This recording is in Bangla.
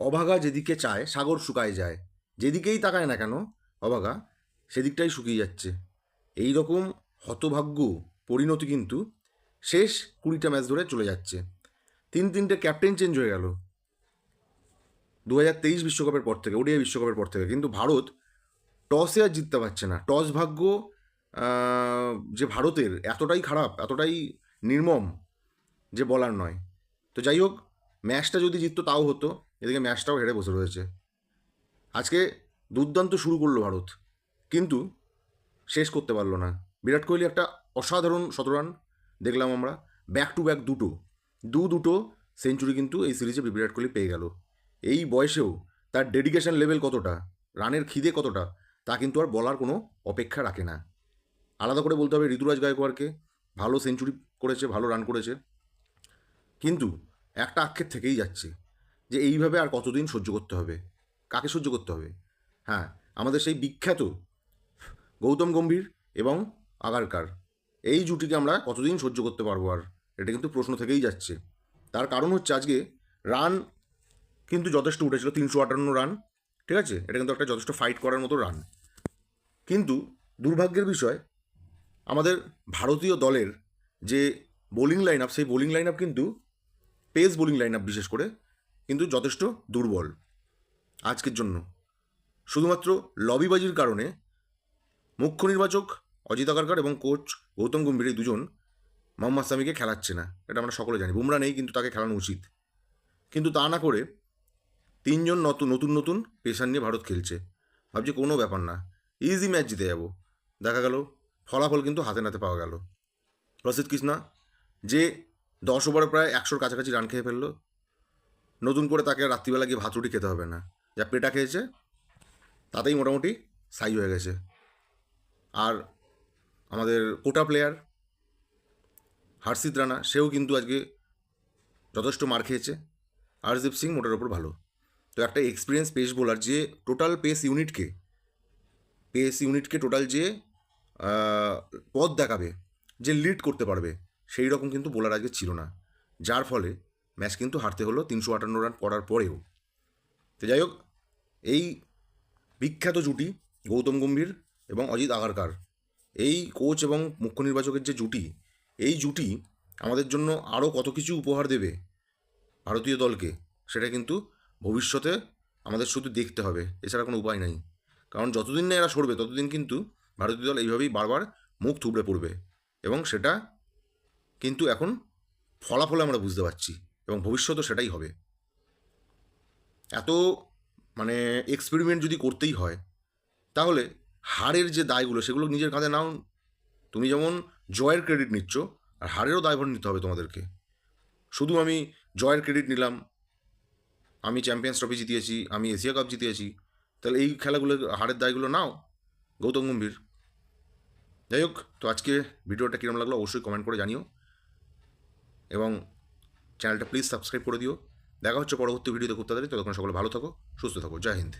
অভাগা যেদিকে চায়, সাগর শুকায় যায়। যেদিকেই তাকায় না কেন, অভাগা সেদিকটাই শুকিয়ে যাচ্ছে। এই রকম হতভাগ্য, পরিণতি কিন্তু শেষ কুড়িটা ম্যাচ ধরে চলে যাচ্ছে। তিন তিনটে ক্যাপ্টেন চেঞ্জ হয়ে গেল। দু হাজার তেইশ বিশ্বকাপের পর থেকে, ওডিআই বিশ্বকাপের পর থেকে কিন্তু ভারত টসে আর জিততে পারছে না। টস ভাগ্য যে ভারতের এতটাই খারাপ, এতটাই নির্মম, যে বলার নয়। তো যাই হোক, ম্যাচটা যদি জিততো, তাও হতো। এদিকে ম্যাচটাও হেরে বসে রয়েছে। আজকে দুর্দান্ত শুরু করল ভারত, কিন্তু শেষ করতে পারল না। বিরাট কোহলি একটা অসাধারণ শতরান দেখলাম আমরা ব্যাক টু ব্যাক দুটো। দু দুটো সেঞ্চুরি কিন্তু এই সিরিজে বিরাট কোহলি পেয়ে গেল। এই বয়সেও তার ডেডিকেশন লেভেল কতটা, রানের খিদে কতটা, তা কিন্তু আর বলার কোনো অপেক্ষা রাখে না। আলাদা করে বলতে হবে ঋতুরাজ গায়কোয়াড়কে, ভালো সেঞ্চুরি করেছে, ভালো রান করেছে। কিন্তু একটা আক্ষেপ থেকেই যাচ্ছে। যে এইভাবে আর কতদিন সহ্য করতে হবে? কাকে সহ্য করতে হবে? হ্যাঁ আমাদের সেই বিখ্যাত গৌতম গম্ভীর এবং আগারকার। এই জুটিকে আমরা কতদিন সহ্য করতে পারব আর? এটা কিন্তু প্রশ্ন থেকেই যাচ্ছে। তার কারণ হচ্ছে আজকে রান কিন্তু যথেষ্ট উঠেছিল, তিনশো আটান্ন রান, ঠিক আছে? এটা কিন্তু একটা যথেষ্ট ফাইট করার মতো রান। কিন্তু দুর্ভাগ্যের বিষয়, আমাদের ভারতীয় দলের যে বোলিং লাইন আপ সেই বোলিং লাইন আপ কিন্তু পেস বোলিং লাইন আপ বিশেষ করে কিন্তু যথেষ্ট দুর্বল আজকের জন্য। শুধুমাত্র লবিবাজির কারণে মুখ্য নির্বাচক অজিত আগারকার এবং কোচ গৌতম গম্ভীর এই দুজন মোহাম্মদ সামিকে খেলাচ্ছে না। এটা আমরা সকলে জানি। বুমরা নেই, কিন্তু তাকে খেলানো উচিত। কিন্তু তা না করে তিনজন নতুন নতুন নতুন পেশার নিয়ে ভারত খেলছে। ভাবছি কোনো ব্যাপার না। ইজি ম্যাচ জিতে যাব। দেখা গেল, ফলাফল কিন্তু হাতে নাতে পাওয়া গেল। প্রসিদ্ধ কৃষ্ণা, যে দশ ওভারে প্রায় একশোর কাছাকাছি রান খেয়ে ফেলল নতুন করে তাকে রাত্রিবেলা গিয়ে ভাত রুটি খেতে হবে না। যা পেটা খেয়েছে, তাতেই মোটামুটি সাই হয়ে গেছে। আর আমাদের কোটা প্লেয়ার হর্ষিত রানা, সেও কিন্তু আজকে যথেষ্ট মার খেয়েছে। হরদীপ সিং মোটের ওপর ভালো। তো একটা এক্সপিরিয়েন্স পেস বোলার যে টোটাল পেস ইউনিটকে পেস ইউনিটকে টোটাল যে পথ দেখাবে, যে লিড করতে পারবে সেই রকম কিন্তু বোলার আজকে ছিল না। যার ফলে ম্যাচ কিন্তু হারতে হলো তিনশো আটান্ন রান করার পরেও। তো যাই হোক, এই বিখ্যাত জুটি গৌতম গম্ভীর এবং অজিত আগারকার, এই কোচ এবং মুখ্য নির্বাচকের যে জুটি, এই জুটি আমাদের জন্য আরও কত কিছু উপহার দেবে ভারতীয় দলকে, সেটা কিন্তু ভবিষ্যতে আমাদের শুধু দেখতে হবে, এছাড়া কোনো উপায় নাই। কারণ যতদিন না এরা সরবে, ততদিন কিন্তু ভারতীয় দল এইভাবেই বারবার মুখ থুবড়ে পড়বে এবং সেটা কিন্তু এখন ফলাফলে আমরা বুঝতে পারছি। এবং ভবিষ্যতেও সেটাই হবে। এত মানে এক্সপেরিমেন্ট যদি করতেই হয়, তাহলে হারের যে দায়গুলো, সেগুলো নিজের কাঁধে নাও। তুমি যেমন জয়ের ক্রেডিট নিচ্ছ, আর হারেরও দায়ভার নিতে হবে তোমাদেরকে। শুধু আমি জয়ের ক্রেডিট নিলাম, আমি চ্যাম্পিয়ন্স ট্রফি জিতিয়েছি, আমি এশিয়া কাপ জিতিয়েছি, তাহলে এই খেলাগুলো, হারের দায়গুলো নাও, গৌতম গম্ভীর। যাই হোক, তো আজকে ভিডিওটা কীরকম লাগল অবশ্যই কমেন্ট করে জানিও। এবং চ্যানেলটা প্লিজ সাবস্ক্রাইব করে দিও। দেখা হচ্ছে পরবর্তী ভিডিওতে খুব তাড়াতাড়ি ততক্ষণ সকলে ভালো থাকো, সুস্থ থাকো। জয় হিন্দ।